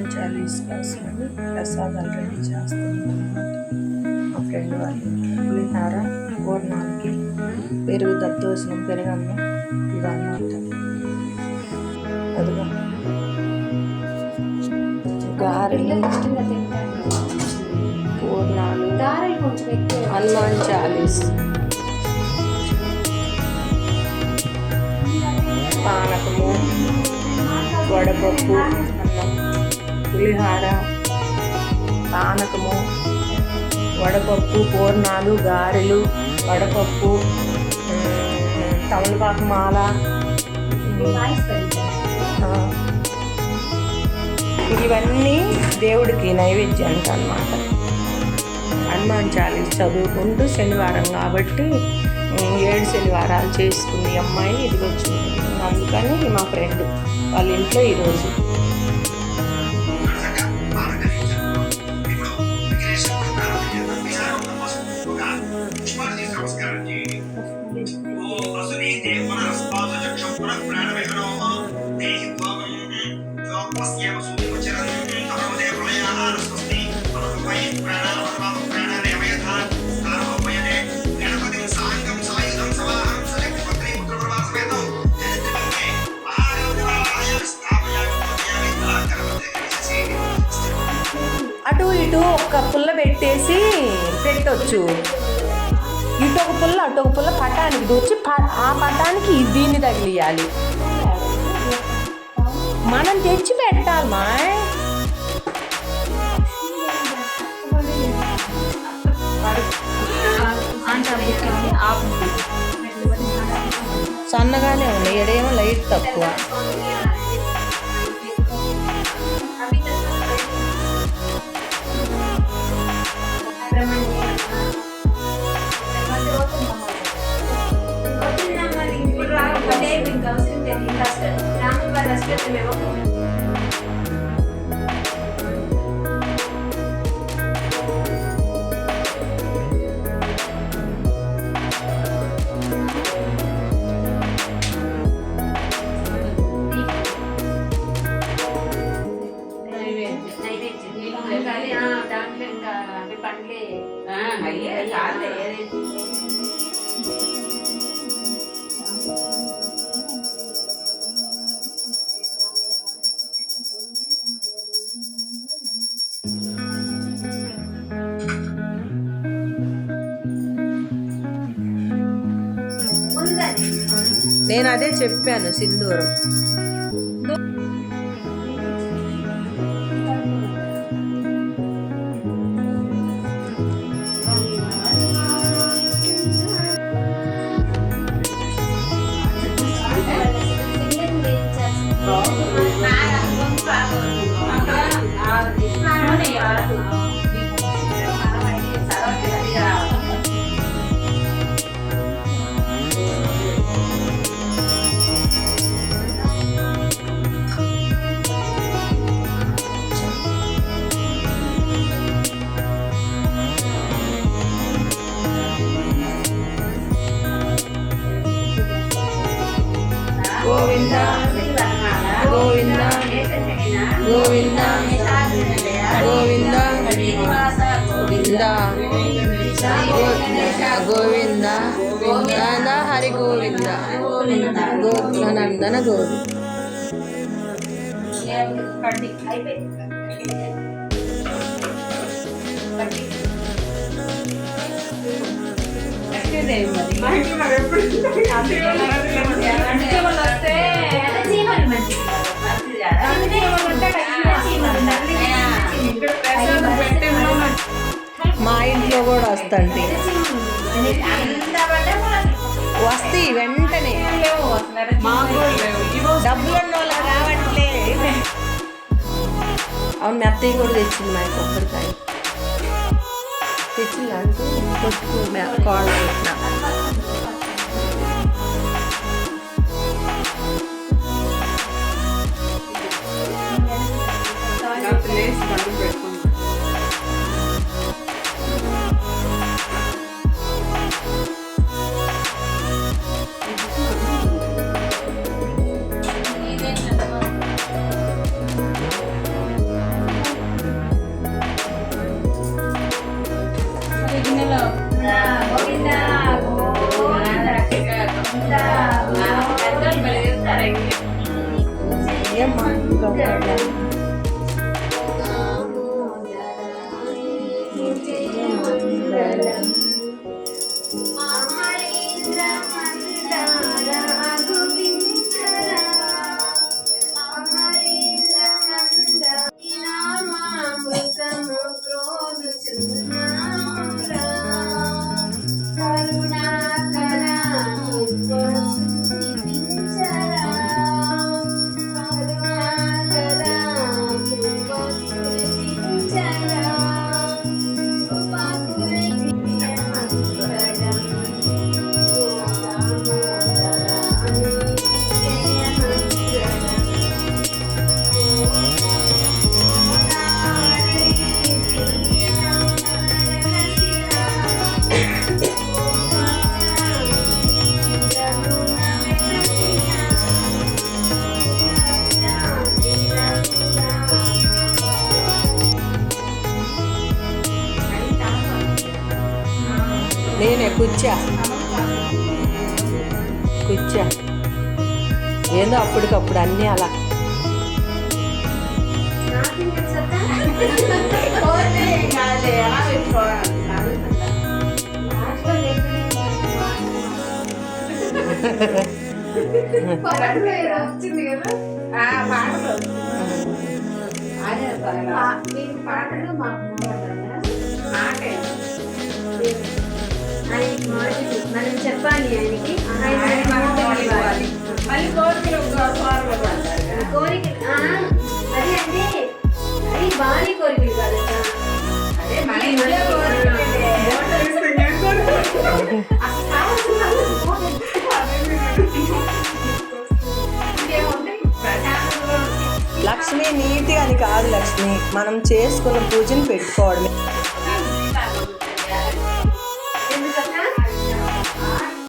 మేము చాలీస్ కోసమని ప్రసాదాలు రెడీ చేస్తున్నాం. మా ఫ్రెండ్ వాళ్ళు పులిహార పూర్ణానికి పెరుగు దద్దోజనం పెరుగన్నం ఇవన్నమాట అదిగో. గారెలు పూర్ణాలు హనుమాన్ చాలీస్ పానకము వడపప్పు అన్నం. పులిహార పానకము వడపప్పు పూర్ణాలు గారెలు వడపప్పు తమలపాకు మాల. ఇవన్నీ దేవుడికి నైవేద్యానికి అన్నమాట హనుమాన్ చాలీస్ చదువుకుంటూ శనివారం కాబట్టి ఏడు శనివారాలు చేసుకుంది అమ్మాయి ఇది వచ్చింది. అందుకని మా ఫ్రెండ్ వాళ్ళ ఇంట్లో ఈరోజు అటు ఇటు ఒక పుల్ల పెట్టేసి పెట్టొచ్చు ఇటు ఒక పుల్ల అటు ఒక పుల్ల పటానికి దూర్చి ఆ పటానికి దీన్ని తగిలియాలి. మనం తెచ్చి పెట్టాలమ్మా సన్నగానే ఉన్నాయి ఎడేమో లైట్ తక్కువ. దాంట్లో ఇంకా అవి పండ్లే అయ్యే చాలే నేను అదే చెప్పాను సింధూరం. గోవింద. గోవింద. గోవింద. గోవింద. గోవింద హరి గోవింద. గోత్రనందన గోవింద. మా ఇంట్లో కూడా వస్తండి వస్తాయి వెంటనే. డబ్బులు ఉన్న వాళ్ళకి రావట్లే. అవును మీ అత్తయ్య కూడా తెచ్చింది మా కొబ్బరికాయ. తెచ్చింది అంటూ కొట్టుకు కాల్ పెట్టినా కూర్చా. కూర్చా. ఏందో అప్పటికప్పుడు అన్నీ అలా. నాకేం తెలుసక్క? పోతే అదే మన ఇంట్లో కోరికలే. అసలు కావాల్సిన వాళ్ళు ఇంకేముంటాయి? ప్రశాంతంగా లక్ష్మి నీట్గా అని కాదు లక్ష్మి. మనం చేసుకున్న పూజను పెట్టుకోవడమే.